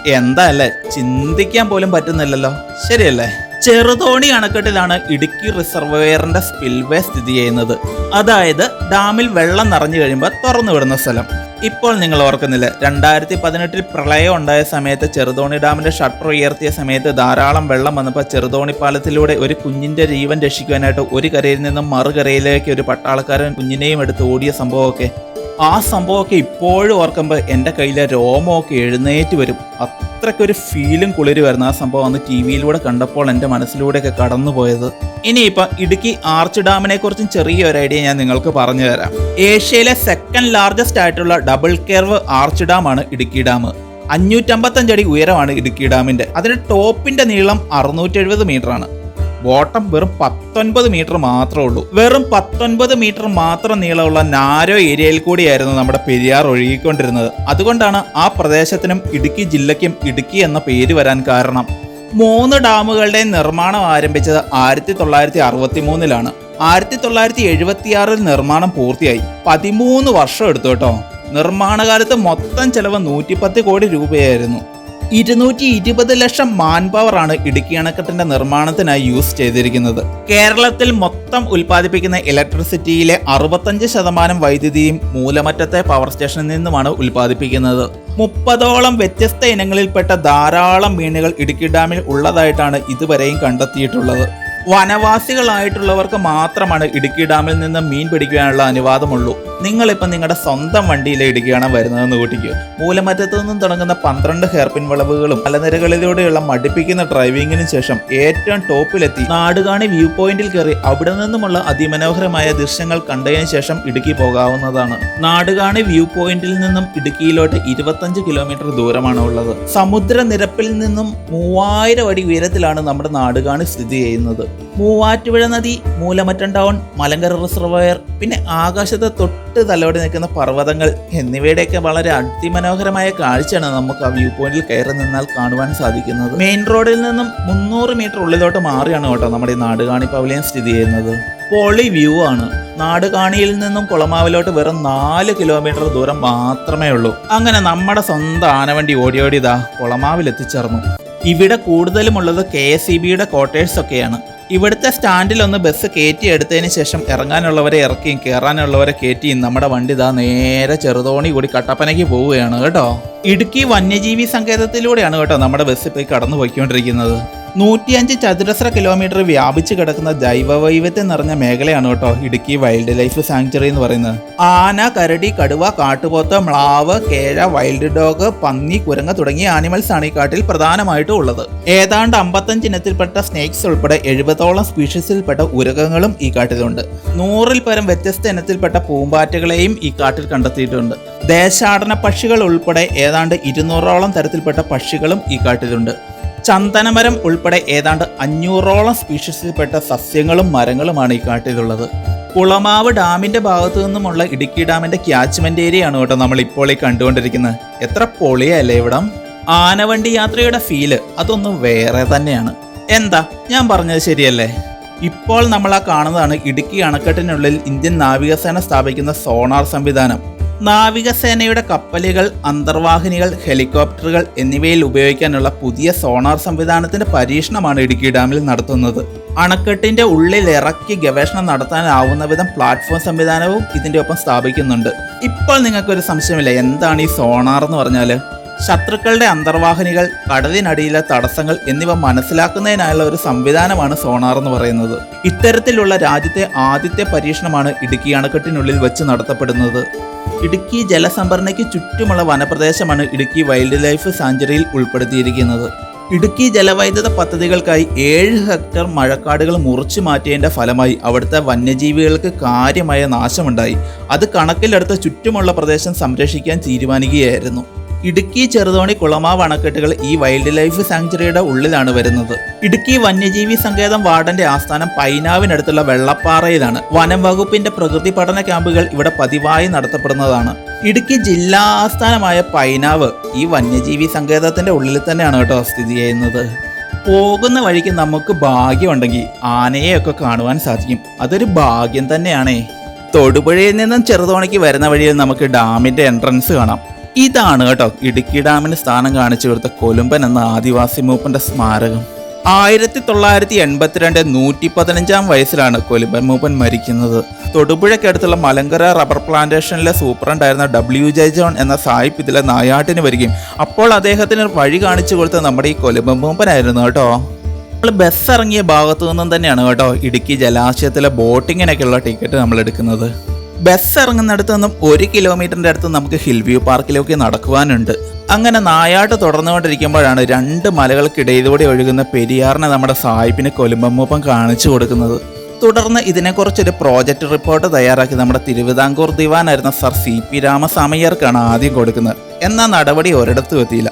എന്താ അല്ലേ? ചിന്തിക്കാൻ പോലും പറ്റുന്നില്ലല്ലോ. ശരിയല്ലേ? ചെറുതോണി അണക്കെട്ടിലാണ് ഇടുക്കി റിസർവെയറിന്റെ സ്പിൽവേ സ്ഥിതി ചെയ്യുന്നത്. അതായത് ഡാമിൽ വെള്ളം നിറഞ്ഞു കഴിയുമ്പോൾ തുറന്നു വിടുന്ന സ്ഥലം. ഇപ്പോൾ നിങ്ങൾ ഓർക്കുന്നില്ല? രണ്ടായിരത്തി പതിനെട്ടിൽ പ്രളയം ഉണ്ടായ സമയത്ത് ചെറുതോണി ഡാമിന്റെ ഷട്ടർ ഉയർത്തിയ സമയത്ത് ധാരാളം വെള്ളം വന്നപ്പോൾ ചെറുതോണി പാലത്തിലൂടെ ഒരു കുഞ്ഞിന്റെ ജീവൻ രക്ഷിക്കുവാനായിട്ട് ഒരു കരയിൽ നിന്നും മറുകരയിലേക്ക് ഒരു പട്ടാളക്കാരൻ കുഞ്ഞിനെയും എടുത്ത് ഓടിയ സംഭവമൊക്കെ ആ സംഭവമൊക്കെ ഇപ്പോഴും ഓർക്കുമ്പോൾ എന്റെ കയ്യിലെ രോമമൊക്കെ എഴുന്നേറ്റ് വരും. അത്രയ്ക്കൊരു ഫീലും കുളിര് വരുന്ന ആ സംഭവം അന്ന് ടി വിയിലൂടെ കണ്ടപ്പോൾ എന്റെ മനസ്സിലൂടെയൊക്കെ കടന്നുപോയത് ഇനിയിപ്പം ഇടുക്കി ആർച്ച് ഡാമിനെ കുറിച്ചും ചെറിയൊരു ഐഡിയ ഞാൻ നിങ്ങൾക്ക് പറഞ്ഞു തരാം. ഏഷ്യയിലെ സെക്കൻഡ് ലാർജസ്റ്റ് ആയിട്ടുള്ള ഡബിൾ കെർവ് ആർച്ച് ഡാമാണ് ഇടുക്കി ഡാം. അഞ്ഞൂറ്റമ്പത്തഞ്ചടി ഉയരമാണ് ഇടുക്കി ഡാമിന്റെ. അതിന്റെ ടോപ്പിന്റെ നീളം അറുന്നൂറ്റി എഴുപത് മീറ്റർ ബോട്ടം വെറും പത്തൊൻപത് മീറ്റർ മാത്രമേ ഉള്ളൂ. വെറും പത്തൊൻപത് മീറ്റർ മാത്രം നീളമുള്ള നാരോ ഏരിയയിൽ കൂടിയായിരുന്നു നമ്മുടെ പെരിയാർ ഒഴുകിക്കൊണ്ടിരുന്നത്. അതുകൊണ്ടാണ് ആ പ്രദേശത്തിനും ഇടുക്കി ജില്ലയ്ക്കും ഇടുക്കി എന്ന പേര് വരാൻ കാരണം. മൂന്ന് ഡാമുകളുടെ നിർമ്മാണം ആരംഭിച്ചത് ആയിരത്തി തൊള്ളായിരത്തി അറുപത്തി മൂന്നിലാണ് ആയിരത്തി തൊള്ളായിരത്തി എഴുപത്തിയാറിൽ നിർമ്മാണം പൂർത്തിയായി. പതിമൂന്ന് വർഷം എടുത്തു കേട്ടോ. നിർമ്മാണകാലത്ത് മൊത്തം ചെലവ് നൂറ്റിപ്പത്ത് കോടി രൂപയായിരുന്നു. ഇരുന്നൂറ്റി ഇരുപത് ലക്ഷം മാൻ ആണ് ഇടുക്കി അണക്കെട്ടിന്റെ നിർമ്മാണത്തിനായി യൂസ് ചെയ്തിരിക്കുന്നത്. കേരളത്തിൽ മൊത്തം ഉൽപ്പാദിപ്പിക്കുന്ന ഇലക്ട്രിസിറ്റിയിലെ അറുപത്തഞ്ച് ശതമാനം വൈദ്യുതിയും മൂലമറ്റത്തെ പവർ സ്റ്റേഷനിൽ നിന്നുമാണ് ഉൽപ്പാദിപ്പിക്കുന്നത്. മുപ്പതോളം വ്യത്യസ്ത ഇനങ്ങളിൽപ്പെട്ട ധാരാളം മീനുകൾ ഇടുക്കി ഡാമിൽ ഉള്ളതായിട്ടാണ് ഇതുവരെയും കണ്ടെത്തിയിട്ടുള്ളത്. വനവാസികളായിട്ടുള്ളവർക്ക് മാത്രമാണ് ഇടുക്കി ഡാമിൽ നിന്ന് മീൻ പിടിക്കാനുള്ള അനുവാദമുള്ളൂ. നിങ്ങളിപ്പം നിങ്ങളുടെ സ്വന്തം വണ്ടിയിലെ ഇടുക്കിയാണ് വരുന്നതെന്ന് കൂട്ടിക്കോ. മൂലമറ്റത്തു നിന്നും തുടങ്ങുന്ന പന്ത്രണ്ട് ഹെയർപിൻ വളവുകളും മലനിരകളിലൂടെയുള്ള മടുപ്പിക്കുന്ന ഡ്രൈവിംഗിന് ശേഷം ഏറ്റവും ടോപ്പിലെത്തി നാടുകാണി വ്യൂ പോയിന്റിൽ കയറി അവിടെ നിന്നുമുള്ള അതിമനോഹരമായ ദൃശ്യങ്ങൾ കണ്ടതിന് ശേഷം ഇടുക്കി പോകാവുന്നതാണ്. നാടുകാണി വ്യൂ പോയിന്റിൽ നിന്നും ഇടുക്കിയിലോട്ട് ഇരുപത്തഞ്ച് കിലോമീറ്റർ ദൂരമാണ് ഉള്ളത്. സമുദ്രനിരപ്പിൽ നിന്നും മൂവായിരം അടി ഉയരത്തിലാണ് നമ്മുടെ നാടുകാണി സ്ഥിതി ചെയ്യുന്നത്. മൂവാറ്റുപുഴ നദി മൂലമറ്റം ടൗൺ മലങ്കര റിസർവയർ പിന്നെ ആകാശത്തെ തൊട്ട് തലോടി നിൽക്കുന്ന പർവതങ്ങൾ എന്നിവയുടെയൊക്കെ വളരെ അതിമനോഹരമായ കാഴ്ചയാണ് നമുക്ക് ആ വ്യൂ പോയിന്റിൽ കയറി നിന്നാൽ കാണുവാൻ സാധിക്കുന്നത്. മെയിൻ റോഡിൽ നിന്നും മുന്നൂറ് മീറ്റർ ഉള്ളിലോട്ട് മാറിയാണ് കേട്ടോ നമ്മുടെ ഈ നാടുകാണി പവലിയൻ സ്ഥിതി ചെയ്യുന്നത്. പൊളി വ്യൂ ആണ്. നാടുകാണിയിൽ നിന്നും കുളമാവിലോട്ട് വെറും നാല് കിലോമീറ്റർ ദൂരം മാത്രമേ ഉള്ളൂ. അങ്ങനെ നമ്മുടെ സ്വന്തം ആനവണ്ടി ഓടി ഓടി ഇതാ കുളമാവിൽ എത്തിച്ചേർന്നു ഇവിടെ കൂടുതലുമുള്ളത് കെ എസ് ഇ ബിയുടെ ക്വാർട്ടേഴ്സ് ഒക്കെയാണ്. ഇവിടുത്തെ സ്റ്റാൻഡിൽ ഒന്ന് ബസ് കയറ്റി എടുത്തതിന് ശേഷം ഇറങ്ങാനുള്ളവരെ ഇറക്കിയും കയറാനുള്ളവരെ കയറ്റിയും നമ്മുടെ വണ്ടി ഇതാ നേരെ ചെറുതോണി കൂടി കട്ടപ്പനയ്ക്ക് പോവുകയാണ് കേട്ടോ. ഇടുക്കി വന്യജീവി സങ്കേതത്തിലൂടെയാണ് കേട്ടോ നമ്മുടെ ബസ് ഇപ്പോൾ കടന്നു പോയിക്കൊണ്ടിരിക്കുന്നത് നൂറ്റിയഞ്ച് ചതുരശ്ര കിലോമീറ്റർ വ്യാപിച്ചു കിടക്കുന്ന ജൈവവൈവിധ്യം നിറഞ്ഞ മേഖലയാണ് കേട്ടോ ഇടുക്കി വൈൽഡ് ലൈഫ് സാങ്ച്വറി എന്ന് പറയുന്നത്. ആന കരടി കടുവ കാട്ടുപോത്ത് മ്ലാവ് കേഴ വൈൽഡ് ഡോഗ് പന്നി കുരങ്ങ് തുടങ്ങിയ ആനിമൽസ് ആണ് ഈ കാട്ടിൽ പ്രധാനമായിട്ടും ഉള്ളത്. ഏതാണ്ട് അമ്പത്തഞ്ച് ഇനത്തിൽപ്പെട്ട സ്നേക്സ് ഉൾപ്പെടെ എഴുപതോളം സ്പീഷീസിൽപ്പെട്ട ഉരകങ്ങളും ഈ കാട്ടിലുണ്ട്. നൂറിൽ പരം വ്യത്യസ്ത ഇനത്തിൽപ്പെട്ട പൂമ്പാറ്റകളെയും ഈ കാട്ടിൽ കണ്ടെത്തിയിട്ടുണ്ട്. ദേശാടന പക്ഷികൾ ഉൾപ്പെടെ ഏതാണ്ട് ഇരുന്നൂറോളം തരത്തിൽപ്പെട്ട പക്ഷികളും ഈ കാട്ടിലുണ്ട്. ചന്ദനമരം ഉൾപ്പെടെ ഏതാണ്ട് അഞ്ഞൂറോളം സ്പീഷീസിൽപ്പെട്ട സസ്യങ്ങളും മരങ്ങളുമാണ് ഈ കാട്ടിലുള്ളത്. കുളമാവ് ഡാമിന്റെ ഭാഗത്തു നിന്നുമുള്ള ഇടുക്കി ഡാമിന്റെ ക്യാച്ച്മെന്റ് ഏരിയയാണ് കേട്ടോ നമ്മൾ ഇപ്പോൾ ഈ കണ്ടുകൊണ്ടിരിക്കുന്നത്. എത്ര പൊളിയല്ലേ ഇവിടം. ആനവണ്ടി യാത്രയുടെ ഫീൽ അതൊന്നും വേറെ തന്നെയാണ്. എന്താ ഞാൻ പറഞ്ഞത് ശരിയല്ലേ? ഇപ്പോൾ നമ്മൾ ആ കാണുന്നതാണ് ഇടുക്കി അണക്കെട്ടിനുള്ളിൽ ഇന്ത്യൻ നാവികസേന സ്ഥാപിക്കുന്ന സോണാർ സംവിധാനം. നാവികസേനയുടെ കപ്പലുകൾ അന്തർവാഹിനികൾ ഹെലികോപ്റ്ററുകൾ എന്നിവയിൽ ഉപയോഗിക്കാനുള്ള പുതിയ സോണാർ സംവിധാനത്തിന്റെ പരീക്ഷണമാണ് ഇടുക്കി ഡാമിൽ നടത്തുന്നത്. അണക്കെട്ടിന്റെ ഉള്ളിൽ ഇറക്കി ഗവേഷണം നടത്താനാവുന്ന വിധം പ്ലാറ്റ്ഫോം സംവിധാനവും ഇതിന്റെ ഒപ്പം സ്ഥാപിക്കുന്നുണ്ട്. ഇപ്പോൾ നിങ്ങൾക്കൊരു സംശയമില്ല എന്താണ് ഈ സോണാർ എന്ന് പറഞ്ഞാൽ ശത്രുക്കളുടെ അന്തർവാഹിനികൾ കടലിനടിയിലെ തടസ്സങ്ങൾ എന്നിവ മനസ്സിലാക്കുന്നതിനായുള്ള ഒരു സംവിധാനമാണ് സോണാർ എന്ന് പറയുന്നത്. ഇത്തരത്തിലുള്ള രാജ്യത്തെ ആദ്യത്തെ പരീക്ഷണമാണ് ഇടുക്കി അണക്കെട്ടിനുള്ളിൽ വെച്ച് നടത്തപ്പെടുന്നത്. ഇടുക്കി ജലസംഭരണയ്ക്ക് ചുറ്റുമുള്ള വനപ്രദേശമാണ് ഇടുക്കി വൈൽഡ് ലൈഫ് സാഞ്ചുറിയിൽ ഉൾപ്പെടുത്തിയിരിക്കുന്നത്. ഇടുക്കി ജലവൈദ്യുത പദ്ധതികൾക്കായി ഏഴ് ഹെക്ടർ മഴക്കാടുകൾ മുറിച്ചു മാറ്റിയതിന്റെ ഫലമായി അവിടുത്തെ വന്യജീവികൾക്ക് കാര്യമായ നാശമുണ്ടായി. അത് കണക്കിലെടുത്ത് ചുറ്റുമുള്ള പ്രദേശം സംരക്ഷിക്കാൻ തീരുമാനിക്കുകയായിരുന്നു. ഇടുക്കി ചെറുതോണി കുളമാവ് അണക്കെട്ടുകൾ ഈ വൈൽഡ് ലൈഫ് സാങ്ച്വറിയുടെ ഉള്ളിലാണ് വരുന്നത്. ഇടുക്കി വന്യജീവി സങ്കേതം വാർഡന്റെ ആസ്ഥാനം പൈനാവിനടുത്തുള്ള വെള്ളപ്പാറയിലാണ്. വനം വകുപ്പിന്റെ പ്രകൃതി പഠന ക്യാമ്പുകൾ ഇവിടെ പതിവായി നടത്തപ്പെടുന്നതാണ്. ഇടുക്കി ജില്ലാ ആസ്ഥാനമായ പൈനാവ് ഈ വന്യജീവി സങ്കേതത്തിന്റെ ഉള്ളിൽ തന്നെയാണ് കേട്ടോ സ്ഥിതി ചെയ്യുന്നത്. പോകുന്ന വഴിക്ക് നമുക്ക് ഭാഗ്യമുണ്ടെങ്കിൽ ആനയെയൊക്കെ കാണുവാൻ സാധിക്കും. അതൊരു ഭാഗ്യം തന്നെയാണേ. തൊടുപുഴയിൽ നിന്നും ചെറുതോണിക്ക് വരുന്ന വഴിയിൽ നമുക്ക് ഡാമിന്റെ എൻട്രൻസ് കാണാം. ഇതാണ് കേട്ടോ ഇടുക്കി ഡാമിന് സ്ഥാനം കാണിച്ചു കൊടുത്ത കൊലുമ്പൻ എന്ന ആദിവാസി മൂപ്പന്റെ സ്മാരകം. ആയിരത്തി തൊള്ളായിരത്തി എൺപത്തിരണ്ട് നൂറ്റി പതിനഞ്ചാം വയസ്സിലാണ് കൊലുമ്പൻ മൂപ്പൻ മരിക്കുന്നത്. തൊടുപുഴയ്ക്കടുത്തുള്ള മലങ്കര റബ്ബർ പ്ലാന്റേഷനിലെ സൂപ്രണ്ടായിരുന്ന ഡബ്ല്യു ജെ ജോൺ എന്ന സായിപ്പ് ഇതിലെ നായാട്ടിന് വരികയും അപ്പോൾ അദ്ദേഹത്തിന് വഴി കാണിച്ചു കൊടുത്ത നമ്മുടെ ഈ കൊലുമ്പൻ മൂപ്പനായിരുന്നു കേട്ടോ. നമ്മൾ ബസ് ഇറങ്ങിയ ഭാഗത്തു നിന്നും തന്നെയാണ് കേട്ടോ ഇടുക്കി ജലാശയത്തിലെ ബോട്ടിങ്ങിനൊക്കെയുള്ള ടിക്കറ്റ് നമ്മൾ എടുക്കുന്നത് ബസ് ഇറങ്ങുന്നിടത്ത് നിന്നും ഒരു കിലോമീറ്ററിന്റെ അടുത്ത് നമുക്ക് ഹിൽ വ്യൂ പാർക്കിലേക്ക് നടക്കുവാനുണ്ട്. അങ്ങനെ നായാട്ട് തുടർന്നുകൊണ്ടിരിക്കുമ്പോഴാണ് രണ്ട് മലകൾക്കിടയിലൂടെ ഒഴുകുന്ന പെരിയാറിനെ നമ്മുടെ സായിപ്പിന് കൊലുമ്പമ്മൂപ്പം കാണിച്ചു കൊടുക്കുന്നത്. തുടർന്ന് ഇതിനെക്കുറിച്ചൊരു പ്രോജക്റ്റ് റിപ്പോർട്ട് തയ്യാറാക്കി നമ്മുടെ തിരുവിതാംകൂർ ദിവാനായിരുന്ന സർ സി പി രാമസാമയ്യർക്കാണ് ആദ്യം കൊടുക്കുന്നത്. എന്നാൽ നടപടി ഒരിടത്തും എത്തിയില്ല.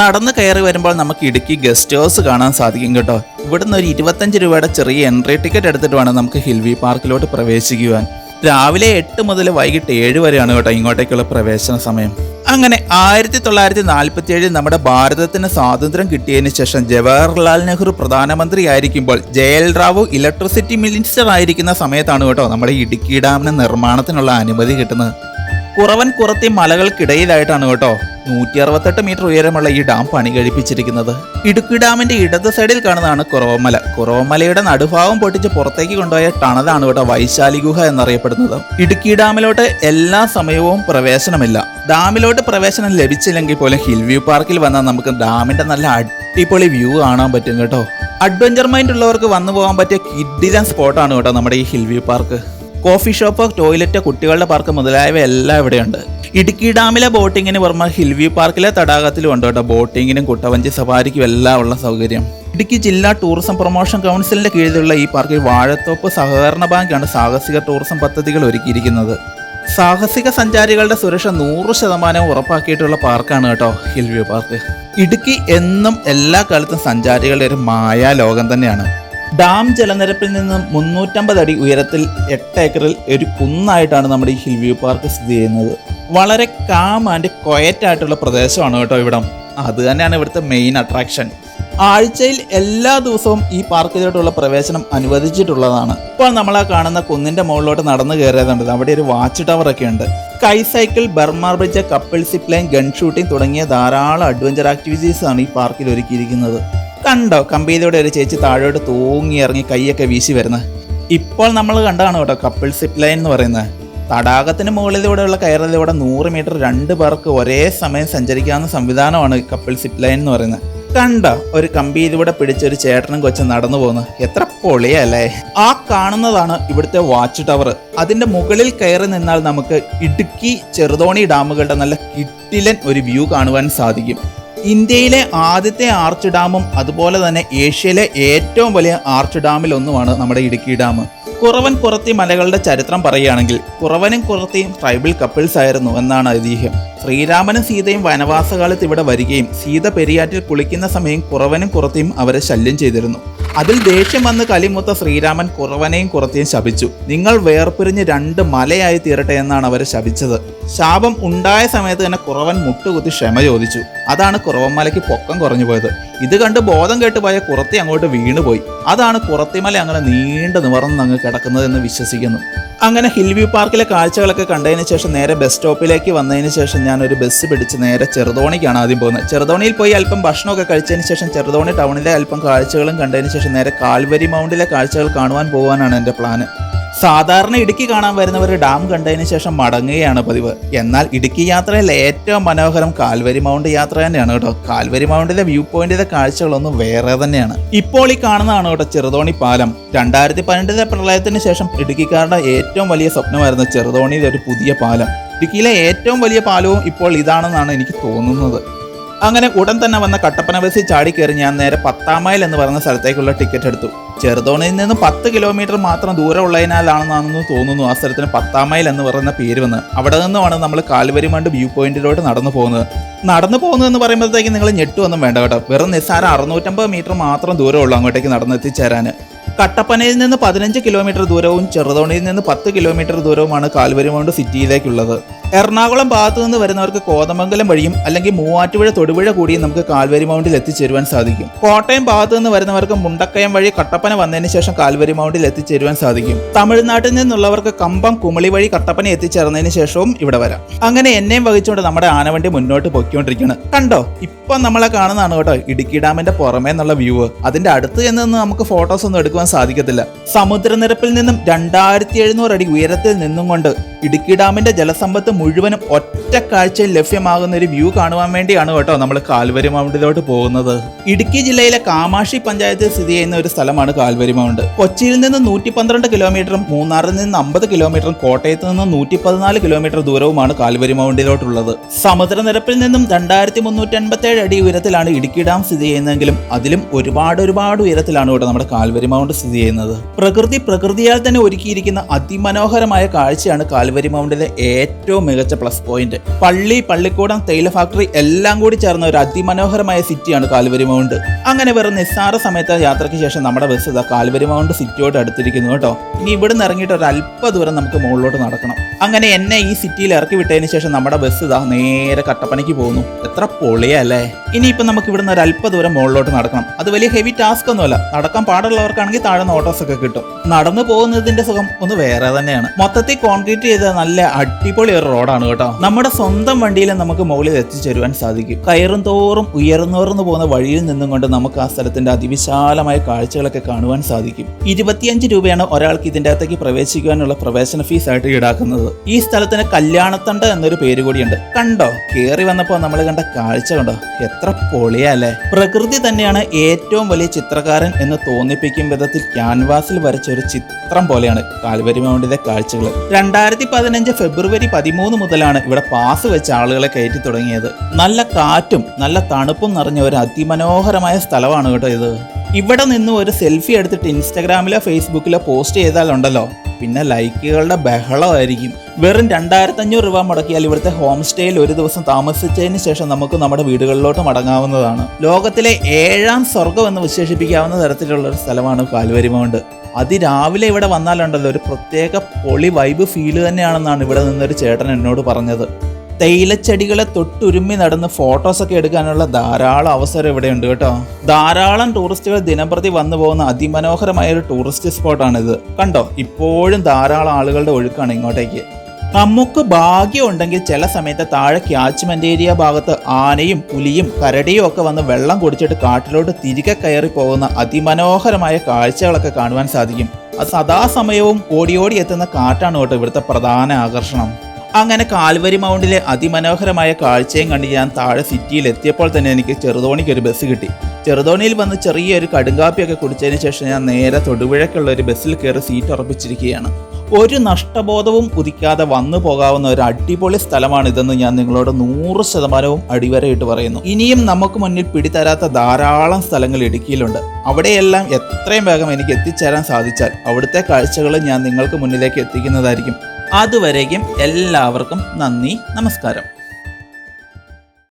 നടന്ന് കയറി വരുമ്പോൾ നമുക്ക് ഇടുക്കി ഗസ്റ്റ് ഹൗസ് കാണാൻ സാധിക്കും കേട്ടോ. ഇവിടുന്ന് ഒരു ഇരുപത്തഞ്ച് രൂപയുടെ ചെറിയ എൻട്രി ടിക്കറ്റ് എടുത്തിട്ട് വേണം നമുക്ക് ഹിൽവി പാർക്കിലോട്ട് പ്രവേശിക്കുവാൻ. രാവിലെ എട്ട് മുതൽ വൈകിട്ട് ഏഴ് വരെയാണ് കേട്ടോ ഇങ്ങോട്ടേക്കുള്ള പ്രവേശന സമയം. അങ്ങനെ ആയിരത്തി തൊള്ളായിരത്തി നാൽപ്പത്തി ഏഴിൽ നമ്മുടെ ഭാരതത്തിന് സ്വാതന്ത്ര്യം കിട്ടിയതിന് ശേഷം ജവഹർലാൽ നെഹ്റു പ്രധാനമന്ത്രി ആയിരിക്കുമ്പോൾ ജയൽ റാവു ഇലക്ട്രിസിറ്റി മിനിസ്റ്റർ ആയിരിക്കുന്ന സമയത്താണ് കേട്ടോ നമ്മുടെ ഇടുക്കി ഡാമിന് നിർമ്മാണത്തിനുള്ള അനുമതി കിട്ടുന്നത്. കുറവൻ കുറത്തി മലകൾക്കിടയിലായിട്ടാണ് കേട്ടോ. നൂറ്റി അറുപത്തെട്ട് മീറ്റർ ഉയരമുള്ള ഈ ഡാം പണി കഴിപ്പിച്ചിരിക്കുന്നത്. ഇടുക്കി ഡാമിന്റെ ഇടത് സൈഡിൽ കാണുന്നതാണ് കുറവമല. കുറവമലയുടെ നടുഭാഗം പൊട്ടിച്ച് പുറത്തേക്ക് കൊണ്ടുപോയ ടണലാണ് കേട്ടോ വൈശാലി ഗുഹ എന്നറിയപ്പെടുന്നത്. ഇടുക്കി ഡാമിലോട്ട് എല്ലാ സമയവും പ്രവേശനമില്ല. ഡാമിലോട്ട് പ്രവേശനം ലഭിച്ചില്ലെങ്കിൽ പോലും ഹിൽ വ്യൂ പാർക്കിൽ വന്നാൽ നമുക്ക് ഡാമിന്റെ നല്ല അടിപൊളി വ്യൂ കാണാൻ പറ്റും കേട്ടോ. അഡ്വഞ്ചർ മൈൻഡ് ഉള്ളവർക്ക് വന്നു പോകാൻ പറ്റിയ കിഡിലൻ സ്പോട്ടാണ് കേട്ടോ നമ്മുടെ ഈ hill view park. Coffee shop toilet കുട്ടികളുടെ പാർക്ക് മുതലായവ എല്ലാം ഇവിടെയുണ്ട്. ഇടുക്കി ഡാമിലെ ബോട്ടിങ്ങിന് പുറമെ ഹിൽവ്യൂ പാർക്കിലെ തടാകത്തിലും ഉണ്ട് കേട്ടോ. ബോട്ടിങ്ങിനും കുട്ടവഞ്ചി സവാരിക്കും എല്ലാം ഉള്ള സൗകര്യം. ഇടുക്കി ജില്ലാ ടൂറിസം പ്രൊമോഷൻ കൗൺസിലിന്റെ കീഴിലുള്ള ഈ പാർക്കിൽ വാഴത്തോപ്പ് സഹകരണ ബാങ്കാണ് സാഹസിക ടൂറിസം പദ്ധതികൾ ഒരുക്കിയിരിക്കുന്നത്. സാഹസിക സഞ്ചാരികളുടെ സുരക്ഷ നൂറ് ശതമാനം ഉറപ്പാക്കിയിട്ടുള്ള പാർക്കാണ് കേട്ടോ ഹിൽവ്യൂ പാർക്ക്. ഇടുക്കി എന്നും എല്ലാ കാലത്തും സഞ്ചാരികളുടെ ഒരു മായാ ലോകം തന്നെയാണ്. ഡാം ജലനിരപ്പിൽ നിന്നും മുന്നൂറ്റമ്പത് അടി ഉയരത്തിൽ എട്ട് ഏക്കറിൽ ഒരു കുന്നായിട്ടാണ് നമ്മുടെ ഈ ഹിൽവ്യൂ പാർക്ക് സ്ഥിതി ചെയ്യുന്നത്. വളരെ കാം ആൻഡ് ക്വയറ്റ് ആയിട്ടുള്ള പ്രദേശമാണ് കേട്ടോ ഇവിടം. അത് തന്നെയാണ് ഇവിടുത്തെ മെയിൻ അട്രാക്ഷൻ ആഴ്ചയിൽ എല്ലാ ദിവസവും ഈ പാർക്കിലോട്ടുള്ള പ്രവേശനം അനുവദിച്ചിട്ടുള്ളതാണ്. ഇപ്പോൾ നമ്മൾ ആ കാണുന്ന കുന്നിന്റെ മുകളിലോട്ട് നടന്നു കയറിയതുണ്ട്. അവിടെ ഒരു വാച്ച് ടവർ ഒക്കെ ഉണ്ട്. കൈ cycle Burma bridge couple zipline gun shooting തുടങ്ങിയ ധാരാളം അഡ്വഞ്ചർ ആക്ടിവിറ്റീസ് ആണ് ഈ പാർക്കിൽ ഒരുക്കിയിരിക്കുന്നത്. കണ്ടോ? കമ്പിയിലൂടെ ഒരു ചേച്ചി താഴോട്ട് തൂങ്ങി ഇറങ്ങി കൈയൊക്കെ വീശി വരുന്നത്. ഇപ്പോൾ നമ്മൾ കണ്ടതാണ് കേട്ടോ കപ്പിൾ സിപ്പ് ലൈൻ എന്ന് പറയുന്നത്. തടാകത്തിന് മുകളിലൂടെയുള്ള കയറലിലൂടെ നൂറ് മീറ്റർ രണ്ട് പേർക്ക് ഒരേ സമയം സഞ്ചരിക്കാവുന്ന സംവിധാനമാണ് കപ്പിൾ സിപ്പ് ലൈൻ എന്ന് പറയുന്നത്. കണ്ടോ? ഒരു കമ്പിയിലൂടെ പിടിച്ച ഒരു ചേട്ടനും കൊച്ചും നടന്നു പോകുന്നു. എത്ര പൊളിയല്ലേ? ആ കാണുന്നതാണ് ഇവിടുത്തെ വാച്ച് ടവർ. അതിന്റെ മുകളിൽ കയറി നിന്നാൽ നമുക്ക് ഇടുക്കി ചെറുതോണി ഡാമുകളുടെ നല്ല കിട്ടിലൻ ഒരു വ്യൂ കാണുവാൻ സാധിക്കും. ഇന്ത്യയിലെ ആദ്യത്തെ ആർച്ച് ഡാമും അതുപോലെ തന്നെ ഏഷ്യയിലെ ഏറ്റവും വലിയ ആർച്ച് ഡാമിൽ ഒന്നുമാണ് നമ്മുടെ ഇടുക്കി ഡാം. കുറവൻ കുറത്തി മലകളുടെ ചരിത്രം പറയുകയാണെങ്കിൽ കുറവനും കുറത്തിയും ട്രൈബൽ കപ്പിൾസ് ആയിരുന്നു എന്നാണ് ഐതിഹ്യം. ശ്രീരാമനും സീതയും വനവാസകാലത്ത് ഇവിടെ വരികയും സീത പെരിയാറ്റിൽ കുളിക്കുന്ന സമയം കുറവനും കുറത്തിയും അവരെ ശല്യം ചെയ്തിരുന്നു. അതിൽ ദേഷ്യം വന്ന് കലിമുത്ത ശ്രീരാമൻ കുറവനെയും കുറത്തെയും ശപിച്ചു. നിങ്ങൾ വേർപിരിഞ്ഞ് രണ്ട് മലയായി തീരട്ടെ എന്നാണ് അവർ ശപിച്ചത്. ശാപം ഉണ്ടായ സമയത്ത് തന്നെ കുറവൻ മുട്ടുകുത്തി ക്ഷമ ചോദിച്ചു. അതാണ് കുറവൻ മലയ്ക്ക് പൊക്കം കുറഞ്ഞു പോയത്. ഇത് കണ്ട് ബോധം കേട്ട് പോയ കുറത്തി അങ്ങോട്ട് വീണുപോയി. അതാണ് കുറത്തിമല അങ്ങനെ നീണ്ടു നിവർന്ന് അങ്ങ് കിടക്കുന്നതെന്ന് വിശ്വസിക്കുന്നു. അങ്ങനെ ഹിൽവ്യൂ പാർക്കിലെ കാഴ്ചകളൊക്കെ കണ്ടതിന് ശേഷം നേരെ ബസ് സ്റ്റോപ്പിലേക്ക് വന്നതിന് ശേഷം ഞാൻ ഒരു ബസ് പിടിച്ച് നേരെ ചെറുതോണിക്കാണ് ആദ്യം പോകുന്നത്. ചെറുതോണിയിൽ പോയി അല്പം ഭക്ഷണമൊക്കെ കഴിച്ചതിന് ശേഷം ചെറുതോണി ടൗണിലെ അല്പം കാഴ്ചകളും കണ്ടതിന് ശേഷം നേരെ കാൽവരി മൗണ്ടിലെ കാഴ്ചകൾ കാണുവാൻ പോകാനാണ് എന്റെ പ്ലാന്. സാധാരണ ഇടുക്കി കാണാൻ വരുന്നവർ ഡാം കണ്ടതിന് ശേഷം മടങ്ങുകയാണ് പതിവ്. എന്നാൽ ഇടുക്കി യാത്രയിൽ ഏറ്റവും മനോഹരം കാൽവരി മൗണ്ട് യാത്ര തന്നെയാണ് കേട്ടോ. കാൽവരി മൗണ്ടിലെ വ്യൂ പോയിന്റിലെ കാഴ്ചകളൊന്നും വേറെ തന്നെയാണ്. ഇപ്പോൾ ഈ കാണുന്നതാണ് കേട്ടോ ചെറുതോണി പാലം. രണ്ടായിരത്തി പന്ത്രണ്ടിലെ പ്രളയത്തിന് ശേഷം ഇടുക്കിക്കാരുടെ ഏറ്റവും വലിയ സ്വപ്നമായിരുന്നു ചെറുതോണിയിലെ ഒരു പുതിയ പാലം. ഇടുക്കിയിലെ ഏറ്റവും വലിയ പാലവും ഇപ്പോൾ ഇതാണെന്നാണ് എനിക്ക് തോന്നുന്നത്. അങ്ങനെ ഉടൻ തന്നെ വന്ന കട്ടപ്പന ബസ്സിൽ ചാടിക്കയറി ഞാൻ നേരെ പത്താം മൈൽ എന്ന് പറഞ്ഞ സ്ഥലത്തേക്കുള്ള ടിക്കറ്റ് എടുത്തു. ചെറുതോണിയിൽ നിന്ന് പത്ത് കിലോമീറ്റർ മാത്രം ദൂരം ഉള്ളതിനാലാണെന്നാണെന്ന് തോന്നുന്നു ആ സ്ഥലത്തിന് പത്താം മൈൽ എന്ന് പറയുന്ന പേര് വന്ന്. അവിടെ നിന്നുമാണ് നമ്മൾ കാൽവരിമണ്ട് വ്യൂ പോയിന്റിലോട്ട് നടന്നു പോകുന്നത്. നടന്നു പോകുന്നതെന്ന് പറയുമ്പോഴത്തേക്ക് നിങ്ങൾ ഞെട്ടുവൊന്നും വേണ്ട കേട്ടോ. വെറും നിസ്സാരം അറുന്നൂറ്റമ്പത് മീറ്റർ മാത്രം ദൂരമുള്ളൂ അങ്ങോട്ടേക്ക് നടന്നെത്തിച്ചേരാൻ. കട്ടപ്പനയിൽ നിന്ന് പതിനഞ്ച് കിലോമീറ്റർ ദൂരവും ചെറുതോണിയിൽ നിന്ന് പത്ത് കിലോമീറ്റർ ദൂരവുമാണ് കാൽവരിമൗണ്ട് സിറ്റിയിലേക്കുള്ളത് എറണാകുളം ഭാഗത്തു നിന്ന് വരുന്നവർക്ക് കോതമംഗലം വഴിയും അല്ലെങ്കിൽ മൂവാറ്റുപുഴ തൊടുപുഴ കൂടിയും നമുക്ക് കാൽവരി മൗണ്ടിൽ എത്തിച്ചേരുവാൻ സാധിക്കും. കോട്ടയം ഭാഗത്തു നിന്ന് വരുന്നവർക്ക് മുണ്ടക്കയം വഴി കട്ടപ്പന വന്നതിന് ശേഷം കാൽവരി മൗണ്ടിൽ എത്തിച്ചേരുവാൻ സാധിക്കും. തമിഴ്നാട്ടിൽ നിന്നുള്ളവർക്ക് കമ്പം കുമളി വഴി കട്ടപ്പന എത്തിച്ചേർന്നതിന് ശേഷവും ഇവിടെ വരാം. അങ്ങനെ എന്നെയും വഹിച്ചുകൊണ്ട് നമ്മുടെ ആനവണ്ടി മുന്നോട്ട് പൊയ്ക്കൊണ്ടിരിക്കുകയാണ്. കണ്ടോ? ഇപ്പൊ നമ്മളെ കാണുന്നതാണ് കേട്ടോ ഇടുക്കി ഡാമിന്റെ പുറമേ എന്നുള്ള വ്യൂ. അതിന്റെ അടുത്ത് നിന്ന് നമുക്ക് ഫോട്ടോസ് ഒന്നും എടുക്കുവാൻ സാധിക്കത്തില്ല. സമുദ്രനിരപ്പിൽ നിന്നും രണ്ടായിരത്തി എഴുന്നൂറ് അടി ഉയരത്തിൽ നിന്നും കൊണ്ട് ഇടുക്കി ഡാമിന്റെ ജലസമ്പത്ത് മുഴുവനും ഒറ്റ കാഴ്ചയിൽ ലഭ്യമാകുന്ന ഒരു വ്യൂ കാണുവാൻ വേണ്ടിയാണ് കേട്ടോ നമ്മൾ കാൽവരി മൗണ്ടിലോട്ട് പോകുന്നത്. ഇടുക്കി ജില്ലയിലെ കാമാക്ഷി പഞ്ചായത്തിൽ സ്ഥിതി ചെയ്യുന്ന ഒരു സ്ഥലമാണ് കാൽവരി മൗണ്ട്. കൊച്ചിയിൽ നിന്ന് നൂറ്റി പന്ത്രണ്ട് കിലോമീറ്ററും മൂന്നാറിൽ നിന്ന് അമ്പത് കിലോമീറ്ററും കോട്ടയത്ത് നിന്ന് നൂറ്റി പതിനാല് കിലോമീറ്റർ ദൂരവുമാണ് കാൽവരി മൗണ്ടിലോട്ടുള്ളത്. സമുദ്രനിരപ്പിൽ നിന്നും രണ്ടായിരത്തി മുന്നൂറ്റി അൻപത്തി ഏഴ് അടി ഉയരത്തിലാണ് ഇടുക്കി ഡാം സ്ഥിതി ചെയ്യുന്നതെങ്കിലും അതിലും ഒരുപാട് ഒരുപാട് ഉയരത്തിലാണ് കേട്ടോ നമ്മുടെ കാൽവരി മൗണ്ട് സ്ഥിതി ചെയ്യുന്നത്. പ്രകൃതി പ്രകൃതിയാൽ തന്നെ ഒരുക്കിയിരിക്കുന്ന അതിമനോഹരമായ കാഴ്ചയാണ് കാൽവരി മൗണ്ടിലെ ഏറ്റവും മികച്ച പ്ലസ് പോയിന്റ് പള്ളി പള്ളിക്കൂടം തേയില ഫാക്ടറി എല്ലാം കൂടി ചേർന്ന ഒരു അതിമനോഹരമായ സിറ്റിയാണ് കാൽവരി മൗണ്ട്. അങ്ങനെ വെറും നിസ്സാര സമയത്ത് യാത്രയ്ക്ക് ശേഷം നമ്മുടെ ബസ് ഇതാ കാൽവരി മൗണ്ട് സിറ്റിയോട് അടുത്തിരിക്കുന്നു കേട്ടോ. ഇനി ഇവിടുന്ന് ഇറങ്ങിയിട്ട് ഒരു അല്പ ദൂരം നമുക്ക് മുകളിലോട്ട് നടക്കണം. അങ്ങനെ എന്നെ ഈ സിറ്റിയിൽ ഇറക്കി വിട്ടതിന് ശേഷം നമ്മുടെ ബസ് ഇതാ നേരെ കട്ടപ്പനയ്ക്ക് പോകുന്നു. എത്ര പൊളിയല്ലേ. ഇനിയിപ്പോൾ നമുക്ക് ഇവിടുന്ന് ഒരു അല്പ ദൂരം മുകളിലോട്ട് നടക്കണം. അത് വലിയ ഹെവി ടാസ്ക് ഒന്നുമല്ല. നടക്കാൻ പാടുള്ളവർക്കാണെങ്കിൽ താഴെ നോട്ടോസ് ഒക്കെ കിട്ടും. നടന്നു പോകുന്നതിന്റെ സുഖം ഒന്ന് വേറെ തന്നെയാണ്. മൊത്തത്തിൽ കോൺക്രീറ്റ് ചെയ്ത നല്ല അടിപൊളി ഒരു റോഡാണ് കേട്ടോ. നമ്മുടെ സ്വന്തം വണ്ടിയിൽ നമുക്ക് മുകളിൽ എത്തിച്ചേരുവാൻ സാധിക്കും. കയറും തോറും ഉയർന്നുയർന്നു പോകുന്ന വഴിയിൽ നിന്നും കൊണ്ട് നമുക്ക് ആ സ്ഥലത്തിന്റെ അതിവിശാലമായ കാഴ്ചകളൊക്കെ കാണുവാൻ സാധിക്കും. ഇരുപത്തിയഞ്ച് രൂപയാണ് ഒരാൾക്ക് ഇതിന്റെ അകത്തേക്ക് പ്രവേശിക്കുവാനുള്ള പ്രവേശന ഫീസ് ആയിട്ട് ഈടാക്കുന്നത്. ഈ സ്ഥലത്തിന് കല്യാണത്തണ്ട് എന്നൊരു പേര് കൂടിയുണ്ട്. കണ്ടോ? കേറി വന്നപ്പോ നമ്മൾ കണ്ട കാഴ്ച കണ്ടോ? എത്ര പൊളിയാ അല്ലേ? പ്രകൃതി തന്നെയാണ് ഏറ്റവും വലിയ ചിത്രകാരൻ എന്ന് തോന്നിപ്പിക്കും വിധത്തിൽ ക്യാൻവാസിൽ വരച്ച ഒരു ചിത്രം പോലെയാണ്. കാൽവരി മൗണ്ടിന്റെ കാഴ്ചകൾ രണ്ടായിരത്തി പതിനഞ്ച് ഫെബ്രുവരി പതിമൂന്ന് മുതലാണ് ഇവിടെ പാസ് വെച്ച ആളുകളെ കയറ്റി തുടങ്ങിയത്. നല്ല കാറ്റും നല്ല തണുപ്പും നിറഞ്ഞ ഒരു അതിമനോഹരമായ സ്ഥലമാണ് കേട്ടോ ഇത്. ഇവിടെ നിന്ന് ഒരു സെൽഫി എടുത്തിട്ട് ഇൻസ്റ്റാഗ്രാമിലോ ഫേസ്ബുക്കിലോ പോസ്റ്റ് ചെയ്താലുണ്ടല്ലോ. പിന്നെ ലൈക്കുകളുടെ ബഹളമായിരിക്കും. വെറും രണ്ടായിരത്തി അഞ്ഞൂറ് രൂപ മുടക്കിയാൽ ഇവിടുത്തെ ഹോം സ്റ്റേയിൽ ഒരു ദിവസം താമസിച്ചതിന് ശേഷം നമുക്ക് നമ്മുടെ വീടുകളിലോട്ട് മടങ്ങാവുന്നതാണ്. ലോകത്തിലെ ഏഴാം സ്വർഗം എന്ന് വിശേഷിപ്പിക്കാവുന്ന തരത്തിലുള്ള ഒരു സ്ഥലമാണ് കാൽവരി മൗണ്ട് അതിരാവിലെ ഇവിടെ വന്നാലുണ്ടല്ലോ ഒരു പ്രത്യേക പൊളി വൈബ് ഫീൽ തന്നെയാണെന്നാണ് ഇവിടെ നിന്നൊരു ചേട്ടൻ എന്നോട് പറഞ്ഞത്. തേയിലച്ചെടികളെ തൊട്ടുരുമ്മി നടന്ന് ഫോട്ടോസൊക്കെ എടുക്കാനുള്ള ധാരാളം അവസരം ഇവിടെയുണ്ട് കേട്ടോ. ധാരാളം ടൂറിസ്റ്റുകൾ ദിനംപ്രതി വന്നു പോകുന്ന അതിമനോഹരമായ ഒരു ടൂറിസ്റ്റ് സ്പോട്ടാണിത് കണ്ടോ? ഇപ്പോഴും ധാരാളം ആളുകളുടെ ഒഴുക്കാണ് ഇങ്ങോട്ടേക്ക്. നമുക്ക് ഭാഗ്യം ഉണ്ടെങ്കിൽ ചില സമയത്ത് താഴെ ക്യാച്ച്മെന്റ് ഏരിയ ഭാഗത്ത് ആനയും പുലിയും കരടിയും ഒക്കെ വന്ന് വെള്ളം കുടിച്ചിട്ട് കാട്ടിലോട്ട് തിരികെ കയറി പോകുന്ന അതിമനോഹരമായ കാഴ്ചകളൊക്കെ കാണുവാൻ സാധിക്കും. അത് സദാസമയവും ഓടിയോടി ഓടി എത്തുന്ന കാറ്റാണ് കേട്ടോ ഇവിടുത്തെ പ്രധാന ആകർഷണം. അങ്ങനെ കാൽവരി മൗണ്ടിലെ അതിമനോഹരമായ കാഴ്ചയും കണ്ട് ഞാൻ താഴെ സിറ്റിയിൽ എത്തിയപ്പോൾ തന്നെ എനിക്ക് ചെറുതോണിക്ക് ഒരു ബസ് കിട്ടി. ചെറുതോണിയിൽ വന്ന് ചെറിയൊരു കടുങ്കാപ്പിയൊക്കെ കുടിച്ചതിന് ശേഷം ഞാൻ നേരെ തൊടുപുഴയ്ക്കുള്ള ഒരു ബസ്സിൽ കയറി സീറ്റ് ഉറപ്പിച്ചിരിക്കുകയാണ്. ഒരു നഷ്ടബോധവും ഉദിക്കാതെ വന്നു പോകാവുന്ന ഒരു അടിപൊളി സ്ഥലമാണിതെന്ന് ഞാൻ നിങ്ങളോട് നൂറ് ശതമാനവും അടിവരയിട്ട് പറയുന്നു. ഇനിയും നമുക്ക് മുന്നിൽ പിടിതരാത്ത ധാരാളം സ്ഥലങ്ങൾ ഇടുക്കിയിലുണ്ട്. അവിടെയെല്ലാം എത്രയും വേഗം എനിക്ക് എത്തിച്ചേരാൻ സാധിച്ചാൽ അവിടുത്തെ കാഴ്ചകൾ ഞാൻ നിങ്ങൾക്ക് മുന്നിലേക്ക് എത്തിക്കുന്നതായിരിക്കും. അതുവരേക്കും എല്ലാവർക്കും നന്ദി നമസ്കാരം.